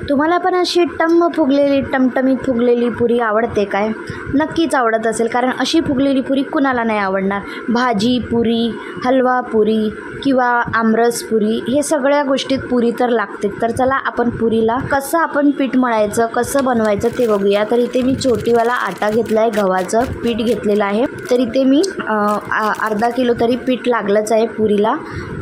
तुम्हाला पण अशी टम्म फुगलेली टमटमीत फुगलेली पुरी आवडते काय? नक्कीच आवडत असेल कारण अशी फुगलेली पुरी कुणाला नाही आवडणार? भाजी पुरी हलवा पुरी किंवा आमरस पुरी हे सगळ्या गोष्टीत पुरी तर लागते. तर चला आपण पुरीला कसं आपण पीठ मळायचं कसं बनवायचं ते बघूया. तर इथे मी छोटीवाला आटा घेतला आहे गव्हाचं पीठ घेतलेलं आहे. तर इथे मी अर्धा किलो तरी पीठ लागलंच आहे पुरीला.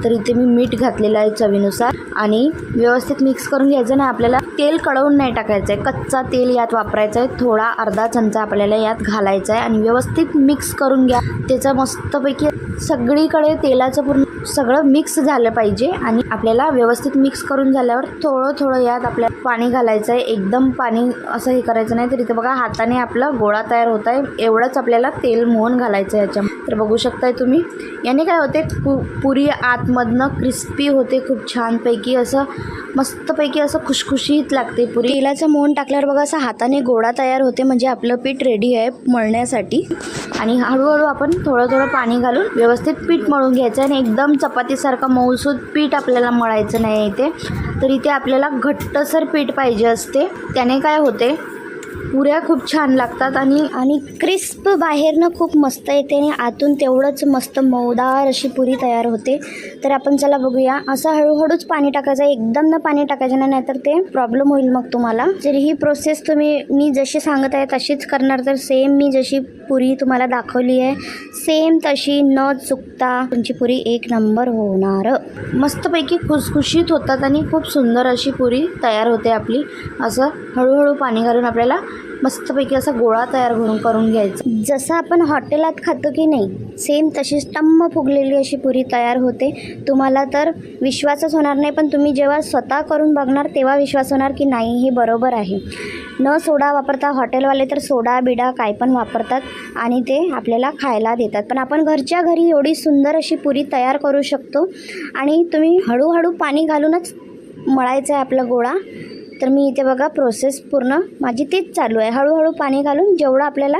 तर इथे मी मीठ घातलेलं आहे चवीनुसार. आणि व्यवस्थित मिक्स करून घ्यायचं नाही आपल्याला तेल कळवून नाही टाकायचं आहे कच्चा तेल यात वापरायचं आहे थोडा अर्धा चमचा आपल्याला यात घालायचा आहे आणि व्यवस्थित मिक्स करून घ्या. त्याचं मस्तपैकी सगळीकडे तेलाचं पूर्ण सगळं मिक्स झालं पाहिजे. आणि आपल्याला व्यवस्थित मिक्स करून झाल्यावर थोडं थोडं यात आपल्या पाणी घालायचं आहे एकदम पाणी असं हे करायचं नाही. तर इथे बघा हाताने आपला गोळा तयार होत आहे एवढंच आपल्याला तेल मोहन घालायचं आहे याच्या तर बघू शकताय तुम्ही. याने काय होते पु पुरी आतमधनं क्रिस्पी होते खूप छानपैकी. असं मस्तपैकी असं खुशखुशीत लागते पुरी. तेलाचं मोहन टाकल्यावर बघा असं हाताने गोळा तयार होते म्हणजे आपलं पीठ रेडी आहे मळण्यासाठी. आणि हळूहळू आपण थोडं थोडं पाणी घालून व्यवस्थित पीठ मळून घ्यायचं आणि एकदम चपातीसारखं मऊसूद पीठ आपल्याला मळायचं नाही इथे. तर इथे आपल्याला घट्टसर पीठ पाहिजे असते. त्याने काय होते पुऱ्या खूप छान लागतात आणि आणि क्रिस्प बाहेरनं खूप मस्त येते आणि आतून तेवढंच मस्त मऊदार अशी पुरी तयार होते. तर आपण चला बघूया. असं हळूहळूच पाणी टाकायचं एकदम न पाणी टाकायचं नाही नाहीतर ते प्रॉब्लेम होईल मग तुम्हाला. जर ही प्रोसेस तुम्ही मी जशी सांगत आहे तशीच करणार. तर सेम मी जशी पुरी तुम्हाला दाखवली आहे सेम तशी न चुकता तुमची पुरी एक नंबर होणार. मस्तपैकी खुसखुशीत होतात आणि खूप सुंदर अशी पुरी तयार होते आपली. असं हळूहळू पाणी घालून आपल्याला मस्तपैकी असा गोळा तयार करून करून घ्यायचा. जसं आपण हॉटेलात खातो की नाही सेम तशीच टम्म फुगलेली अशी पुरी तयार होते. तुम्हाला तर विश्वासच होणार नाही पण तुम्ही जेव्हा स्वतः करून बघणार तेव्हा विश्वास होणार की नाही हे बरोबर आहे. न सोडा वापरता हॉटेलवाले तर सोडा बिडा काय पण वापरतात आणि ते आपल्याला खायला देतात. पण आपण घरच्या घरी एवढी सुंदर अशी पुरी तयार करू शकतो आणि तुम्ही हळूहळू पाणी घालूनच मळायचा आहे आपला गोळा. तर मी इथे बघा प्रोसेस पूर्ण माझी तीच चालू आहे. हळूहळू पाणी घालून जेवढं आपल्याला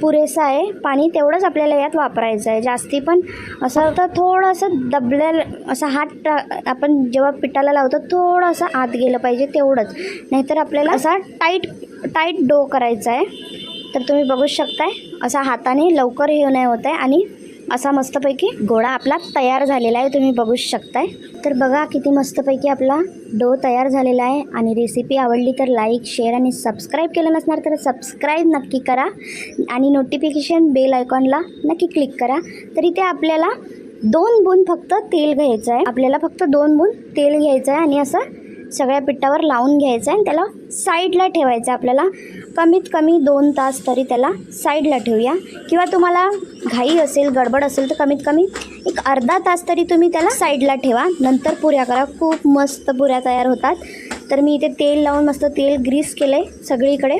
पुरेसं आहे पाणी तेवढंच आपल्याला यात वापरायचं आहे. जास्ती पण असं तर थोडंसं दबल्या असा हात टा आपण जेव्हा पिठाला लावतो थोडंसं आत गेलं पाहिजे तेवढंच. नाहीतर आपल्याला असा टाईट टाईट डो करायचा आहे. तर तुम्ही बघू शकताय असा हाताने लवकर हे नाही होत आहे आणि असा मस्तपैकी गोळा आपला तयार झालेला आहे तुम्ही बघू शकताय. तर बघा किती मस्तपैकी आपला डो तयार झालेला आहे आणि रेसिपी आवडली तर लाईक शेअर आणि सबस्क्राईब केलं नसणार तर सबस्क्राईब नक्की करा आणि नोटिफिकेशन बेल आयकॉनला नक्की क्लिक करा. तर इथे आपल्याला दोन बून फक्त तेल घ्यायचं आहे. आपल्याला फक्त दोन बून तेल घ्यायचं आहे आणि असं सगळ्या पिठावर लावून घ्यायचं आहे आणि त्याला साईडला ठेवायचं आहे आपल्याला. कमीत कमी दोन तास तरी त्याला साईडला ठेवूया. किंवा तुम्हाला घाई असेल गडबड असेल तर कमीत कमी एक अर्धा तास तरी तुम्ही त्याला साईडला ठेवा. नंतर पुऱ्या करा. खूप मस्त पुऱ्या तयार होतात. तर मी इथे तेल लावून मस्त तेल ग्रीस केलं आहे सगळीकडे.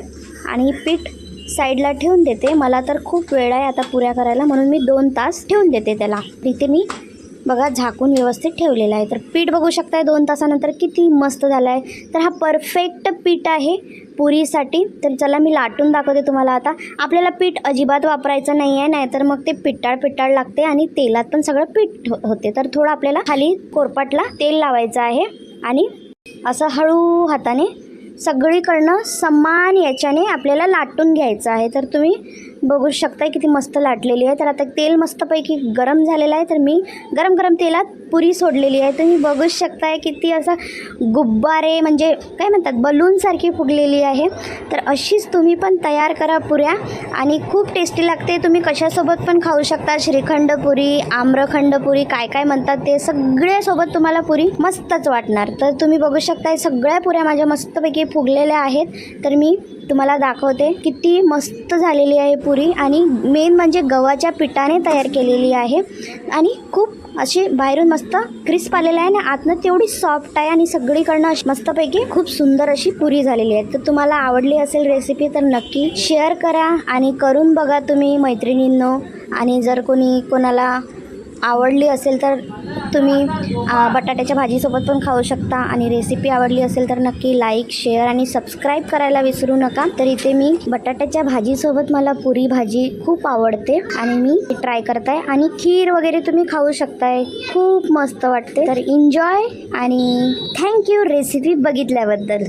आणि पीठ साईडला ठेवून देते. मला तर खूप वेळ आहे आता पुऱ्या करायला म्हणून मी दोन तास ठेवून देते त्याला. इथे मी बघा झाकून व्यवस्थित ठेवलेला आहे. तर पीठ बघू शकताय दोन तासानंतर किती मस्त झालं आहे तर हा परफेक्ट पीठ आहे पुरीसाठी. तर चला मी लाटून दाखवते तुम्हाला आता. आपल्याला पीठ अजिबात वापरायचं नाही आहे नाहीतर मग ते पिट्टाळ पिट्टाळ लागते आणि तेलात पण सगळं पीठ हो- होते. तर थोडं आपल्याला खाली कोरपाटला तेल लावायचं आहे आणि असं हळू हाताने सगळीकडनं समान याच्याने आपल्याला लाटून घ्यायचं आहे. तर तुम्ही बघू शकताय किती मस्त लाटलेली आहे. तर आता तेल मस्तपैकी गरम झालेलं आहे. तर मी गरम गरम तेलात पुरी सोडलेली आहे. तुम्ही बघू शकताय किती असं गुब्बारे म्हणजे काय म्हणतात बलूनसारखी फुगलेली आहे. तर अशीच तुम्ही पण तयार करा पुऱ्या. आणि खूप टेस्टी लागते. तुम्ही कशासोबत पण खाऊ शकता. श्रीखंड पुरी आम्रखंड पुरी काय काय म्हणतात ते सगळ्यासोबत तुम्हाला पुरी मस्तच वाटणार. तर तुम्ही बघू शकताय सगळ्या पुऱ्या माझ्या मस्तपैकी फुगलेल्या आहेत. तर मी तुम्हाला दाखवते किती मस्त झालेली आहे पुरी. पुरी आणि मेन म्हणजे गव्हाच्या पिठाने तयार केलेली आहे. आणि खूप असे बाहेरून मस्त क्रिस्प आलेलं आहे आणि आतनं तेवढी सॉफ्ट आहे आणि सगळीकडनं अशी मस्तपैकी खूप सुंदर अशी पुरी झालेली आहे. तर तुम्हाला आवडली असेल रेसिपी तर नक्की शेअर करा आणि करून बघा तुम्ही मैत्रिणींनो. आणि जर कोणी कोणाला आवडली असेल तर तुम्ही बटाट्याच्या भाजीसोबत पण खाऊ शकता आणि रेसिपी आवडली असेल तर नक्की लाईक शेअर आणि सबस्क्राईब करायला विसरू नका. तर इथे मी बटाट्याच्या भाजीसोबत मला पुरी भाजी खूप आवडते आणि मी ट्राय करताय. आणि खीर वगैरे तुम्ही खाऊ शकताय. खूप मस्त वाटते. तर एन्जॉय आणि थँक्यू रेसिपी बघितल्याबद्दल.